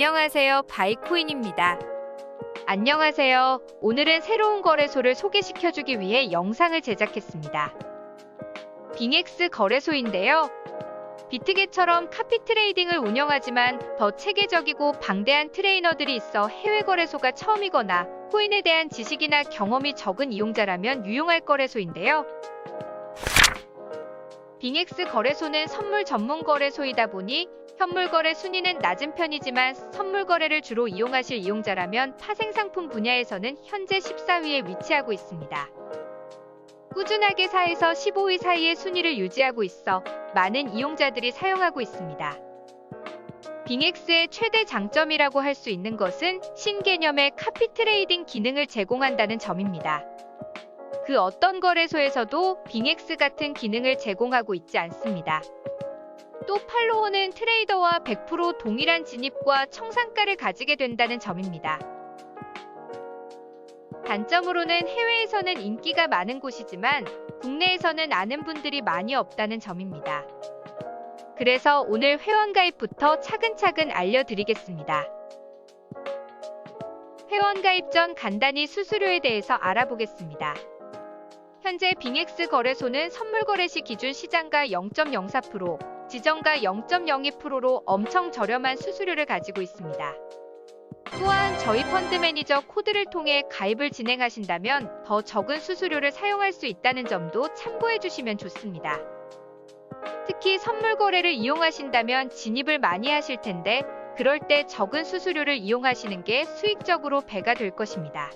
안녕하세요. 바이코인입니다. 안녕하세요. 오늘은 새로운 거래소를 소개시켜주기 위해 영상을 제작했습니다. 빙엑스 거래소인데요. 비트겟처럼 카피 트레이딩을 운영하지만 더 체계적이고 방대한 트레이너들이 있어 해외 거래소가 처음이거나 코인에 대한 지식이나 경험이 적은 이용자라면 유용할 거래소인데요. 빙엑스 거래소는 선물 전문 거래소이다 보니 현물 거래 순위는 낮은 편이지만 선물 거래를 주로 이용하실 이용자라면 파생 상품 분야에서는 현재 14위에 위치하고 있습니다. 꾸준하게 4에서 15위 사이의 순위를 유지하고 있어 많은 이용자들이 사용하고 있습니다. 빙엑스의 최대 장점이라고 할 수 있는 것은 신개념의 카피 트레이딩 기능을 제공한다는 점입니다. 그 어떤 거래소에서도 빙엑스 같은 기능을 제공하고 있지 않습니다. 또 팔로워는 트레이더와 100% 동일한 진입과 청산가를 가지게 된다는 점입니다. 단점으로는 해외에서는 인기가 많은 곳이지만 국내에서는 아는 분들이 많이 없다는 점입니다. 그래서 오늘 회원가입부터 차근차근 알려드리겠습니다. 회원가입 전 간단히 수수료에 대해서 알아보겠습니다. 현재 빙엑스 거래소는 선물 거래 시 기준 시장가 0.04%, 지정가 0.02%로 엄청 저렴한 수수료를 가지고 있습니다. 또한 저희 펀드 매니저 코드를 통해 가입을 진행하신다면 더 적은 수수료를 사용할 수 있다는 점도 참고해 주시면 좋습니다. 특히 선물 거래를 이용하신다면 진입을 많이 하실 텐데 그럴 때 적은 수수료를 이용하시는 게 수익적으로 배가 될 것입니다.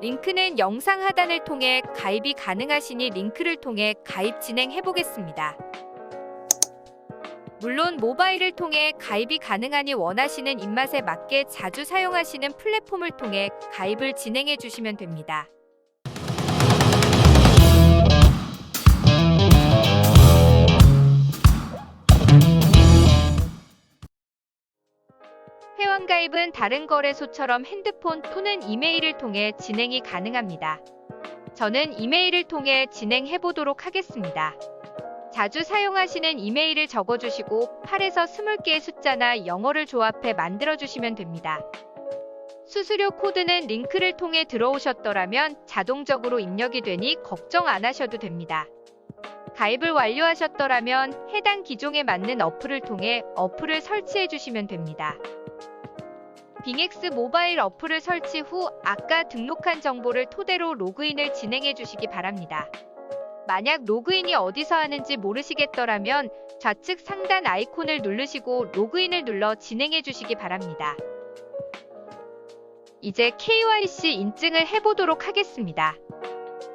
링크는 영상 하단을 통해 가입이 가능하시니 링크를 통해 가입 진행해 보겠습니다. 물론 모바일을 통해 가입이 가능하니 원하시는 입맛에 맞게 자주 사용하시는 플랫폼을 통해 가입을 진행해 주시면 됩니다. 가입은 다른 거래소처럼 핸드폰 또는 이메일을 통해 진행이 가능합니다. 저는 이메일을 통해 진행해 보도록 하겠습니다. 자주 사용하시는 이메일을 적어주시고 8에서 20개의 숫자나 영어를 조합해 만들어주시면 됩니다. 수수료 코드는 링크를 통해 들어오셨더라면 자동적으로 입력이 되니 걱정 안 하셔도 됩니다. 가입을 완료하셨더라면 해당 기종에 맞는 어플을 통해 어플을 설치해 주시면 됩니다. 빙엑스 모바일 어플을 설치 후 아까 등록한 정보를 토대로 로그인을 진행해 주시기 바랍니다. 만약 로그인이 어디서 하는지 모르시겠더라면 좌측 상단 아이콘을 누르시고 로그인을 눌러 진행해 주시기 바랍니다. 이제 KYC 인증을 해보도록 하겠습니다.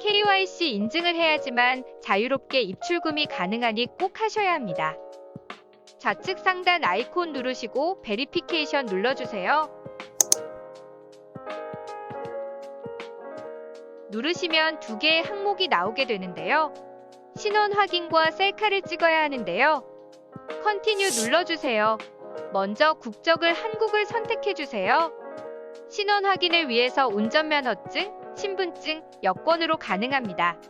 KYC 인증을 해야지만 자유롭게 입출금이 가능하니 꼭 하셔야 합니다. 좌측 상단 아이콘 누르시고 베리피케이션 눌러주세요. 누르시면 두 개의 항목이 나오게 되는데요. 신원 확인과 셀카를 찍어야 하는데요. 컨티뉴 눌러주세요. 먼저 국적을 한국을 선택해주세요. 신원 확인을 위해서 운전면허증, 신분증, 여권으로 가능합니다.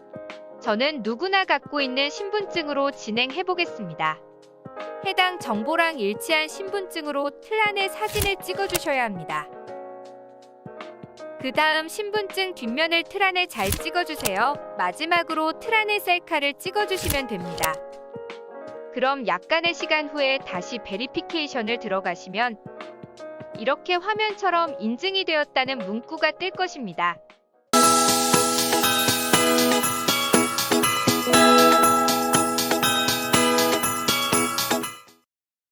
저는 누구나 갖고 있는 신분증으로 진행해 보겠습니다. 해당 정보랑 일치한 신분증으로 틀 안에 사진을 찍어주셔야 합니다. 그 다음 신분증 뒷면을 틀 안에 잘 찍어주세요. 마지막으로 틀 안에 셀카를 찍어주시면 됩니다. 그럼 약간의 시간 후에 다시 베리피케이션을 들어가시면 이렇게 화면처럼 인증이 되었다는 문구가 뜰 것입니다.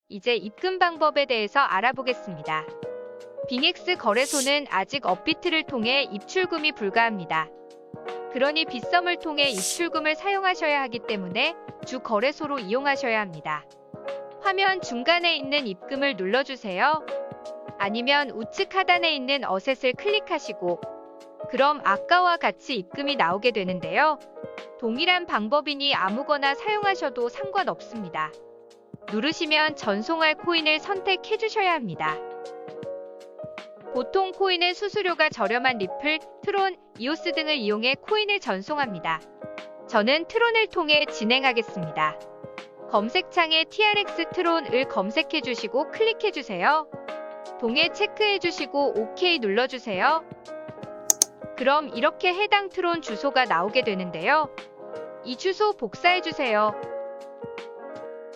이제 입금 방법에 대해서 알아보겠습니다. 빙엑스 거래소는 아직 업비트를 통해 입출금이 불가합니다. 그러니 빗썸을 통해 입출금을 사용하셔야 하기 때문에 주 거래소로 이용하셔야 합니다. 화면 중간에 있는 입금을 눌러주세요. 아니면 우측 하단에 있는 어셋을 클릭하시고 그럼 아까와 같이 입금이 나오게 되는데요. 동일한 방법이니 아무거나 사용하셔도 상관없습니다. 누르시면 전송할 코인을 선택해 주셔야 합니다. 보통 코인은 수수료가 저렴한 리플, 트론, 이오스 등을 이용해 코인을 전송합니다. 저는 트론을 통해 진행하겠습니다. 검색창에 TRX 트론을 검색해 주시고 클릭해 주세요. 동해 체크해 주시고 OK 눌러 주세요. 그럼 이렇게 해당 트론 주소가 나오게 되는데요. 이 주소 복사해 주세요.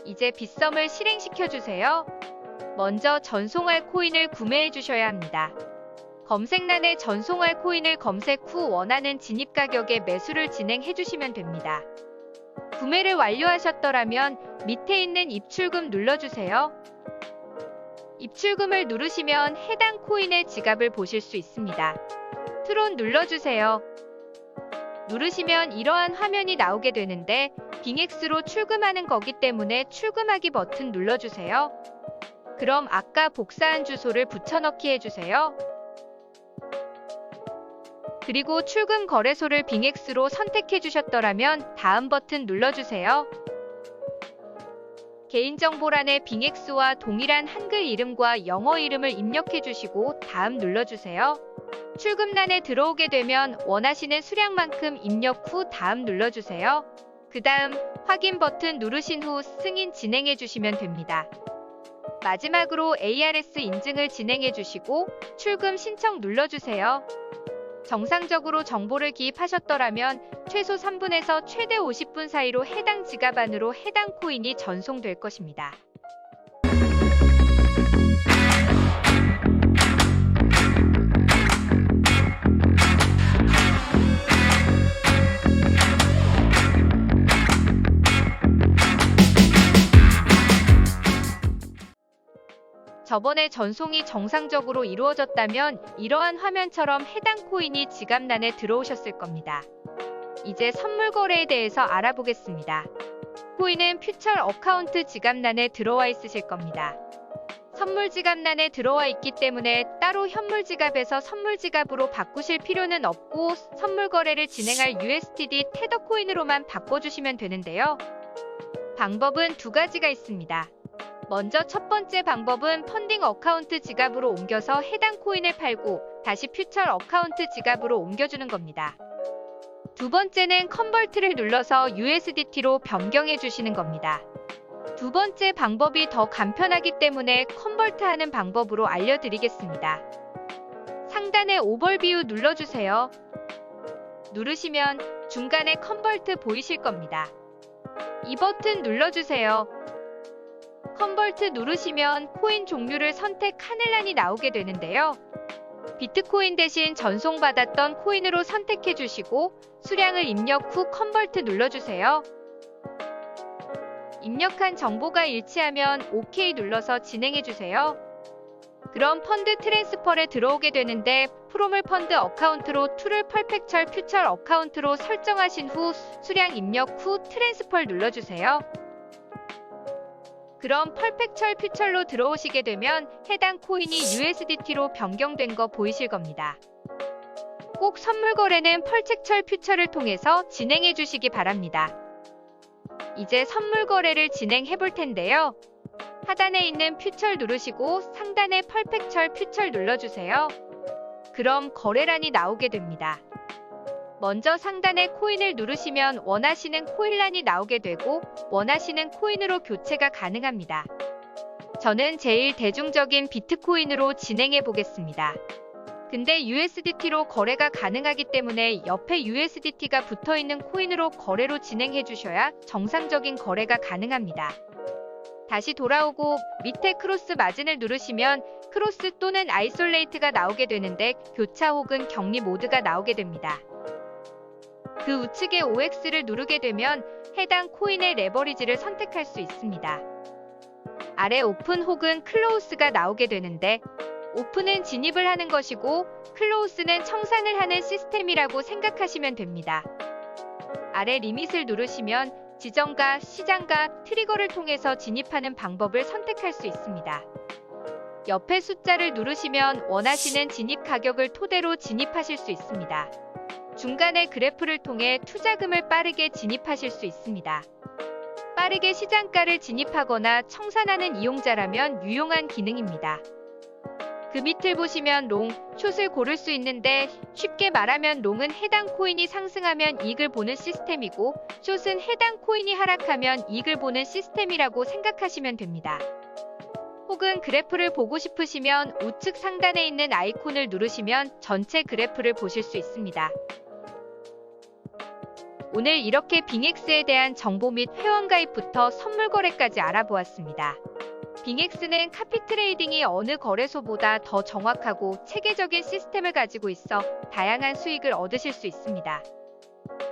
이제 빗썸을 실행시켜 주세요. 먼저 전송할 코인을 구매해 주셔야 합니다. 검색란에 전송할 코인을 검색 후 원하는 진입 가격에 매수를 진행해 주시면 됩니다. 구매를 완료하셨더라면 밑에 있는 입출금 눌러주세요. 입출금을 누르시면 해당 코인의 지갑을 보실 수 있습니다. 트론 눌러주세요. 누르시면 이러한 화면이 나오게 되는데 빙엑스로 출금하는 거기 때문에 출금하기 버튼 눌러주세요. 그럼 아까 복사한 주소를 붙여넣기 해주세요. 그리고 출금 거래소를 빙엑스로 선택해 주셨더라면 다음 버튼 눌러주세요. 개인정보란에 빙엑스와 동일한 한글 이름과 영어 이름을 입력해 주시고 다음 눌러주세요. 출금란에 들어오게 되면 원하시는 수량만큼 입력 후 다음 눌러주세요. 그 다음 확인 버튼 누르신 후 승인 진행해 주시면 됩니다. 마지막으로 ARS 인증을 진행해 주시고 출금 신청 눌러주세요. 정상적으로 정보를 기입하셨더라면 최소 3분에서 최대 50분 사이로 해당 지갑 안으로 해당 코인이 전송될 것입니다. 저번에 전송이 정상적으로 이루어졌다면 이러한 화면처럼 해당 코인이 지갑란에 들어오셨을 겁니다. 이제 선물 거래에 대해서 알아보겠습니다. 코인은 퓨처 어카운트 지갑란에 들어와 있으실 겁니다. 선물 지갑란에 들어와 있기 때문에 따로 현물 지갑에서 선물 지갑으로 바꾸실 필요는 없고 선물 거래를 진행할 USDD 테더 코인으로만 바꿔주시면 되는데요. 방법은 두 가지가 있습니다. 먼저 첫 번째 방법은 펀딩 어카운트 지갑으로 옮겨서 해당 코인을 팔고 다시 퓨처 어카운트 지갑으로 옮겨주는 겁니다. 두 번째는 컨버트를 눌러서 USDT로 변경해 주시는 겁니다. 두 번째 방법이 더 간편하기 때문에 컨버트하는 방법으로 알려드리겠습니다. 상단에 오버뷰 눌러주세요. 누르시면 중간에 컨버트 보이실 겁니다. 이 버튼 눌러주세요. 컨버트 누르시면 코인 종류를 선택 하늘란이 나오게 되는데요. 비트코인 대신 전송받았던 코인으로 선택해 주시고 수량을 입력 후 컨버트 눌러주세요. 입력한 정보가 일치하면 OK 눌러서 진행해 주세요. 그럼 펀드 트랜스퍼에 들어오게 되는데 프로물 펀드 어카운트로 툴을 펄펙철 퓨처 어카운트로 설정하신 후 수량 입력 후 트랜스퍼 눌러주세요. 그럼 펄펙철 퓨처로 들어오시게 되면 해당 코인이 USDT로 변경된 거 보이실 겁니다. 꼭 선물 거래는 펄책철 퓨처를 통해서 진행해 주시기 바랍니다. 이제 선물 거래를 진행해 볼 텐데요. 하단에 있는 퓨처 누르시고 상단에 펄펙철 퓨처 눌러주세요. 그럼 거래란이 나오게 됩니다. 먼저 상단에 코인을 누르시면 원하시는 코인란이 나오게 되고 원하시는 코인으로 교체가 가능합니다. 저는 제일 대중적인 비트코인으로 진행해 보겠습니다. 근데 USDT로 거래가 가능하기 때문에 옆에 USDT가 붙어 있는 코인으로 거래로 진행해 주셔야 정상적인 거래가 가능합니다. 다시 돌아오고 밑에 크로스 마진을 누르시면 크로스 또는 아이솔레이트가 나오게 되는데 교차 혹은 격리 모드가 나오게 됩니다. 그 우측의 OX를 누르게 되면 해당 코인의 레버리지를 선택할 수 있습니다. 아래 오픈 혹은 클로우스가 나오게 되는데 오픈은 진입을 하는 것이고 클로우스는 청산을 하는 시스템이라고 생각하시면 됩니다. 아래 리밋을 누르시면 지정과 시장과 트리거를 통해서 진입하는 방법을 선택할 수 있습니다. 옆에 숫자를 누르시면 원하시는 진입 가격을 토대로 진입하실 수 있습니다. 중간에 그래프를 통해 투자금을 빠르게 진입하실 수 있습니다. 빠르게 시장가를 진입하거나 청산하는 이용자라면 유용한 기능입니다. 그 밑을 보시면 롱, 숏을 고를 수 있는데 쉽게 말하면 롱은 해당 코인이 상승하면 이익을 보는 시스템이고 숏은 해당 코인이 하락하면 이익을 보는 시스템이라고 생각하시면 됩니다. 혹은 그래프를 보고 싶으시면 우측 상단에 있는 아이콘을 누르시면 전체 그래프를 보실 수 있습니다. 오늘 이렇게 빙엑스에 대한 정보 및 회원 가입부터 선물 거래까지 알아보았습니다. 빙엑스는 카피 트레이딩이 어느 거래소보다 더 정확하고 체계적인 시스템을 가지고 있어 다양한 수익을 얻으실 수 있습니다.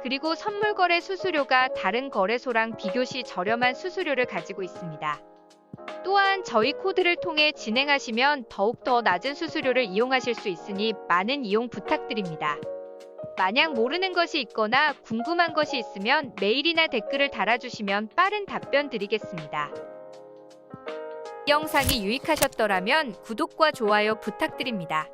그리고 선물 거래 수수료가 다른 거래소랑 비교시 저렴한 수수료를 가지고 있습니다. 또한 저희 코드를 통해 진행하시면 더욱더 낮은 수수료를 이용하실 수 있으니 많은 이용 부탁드립니다. 만약 모르는 것이 있거나 궁금한 것이 있으면 메일이나 댓글을 달아주시면 빠른 답변 드리겠습니다. 이 영상이 유익하셨더라면 구독과 좋아요 부탁드립니다.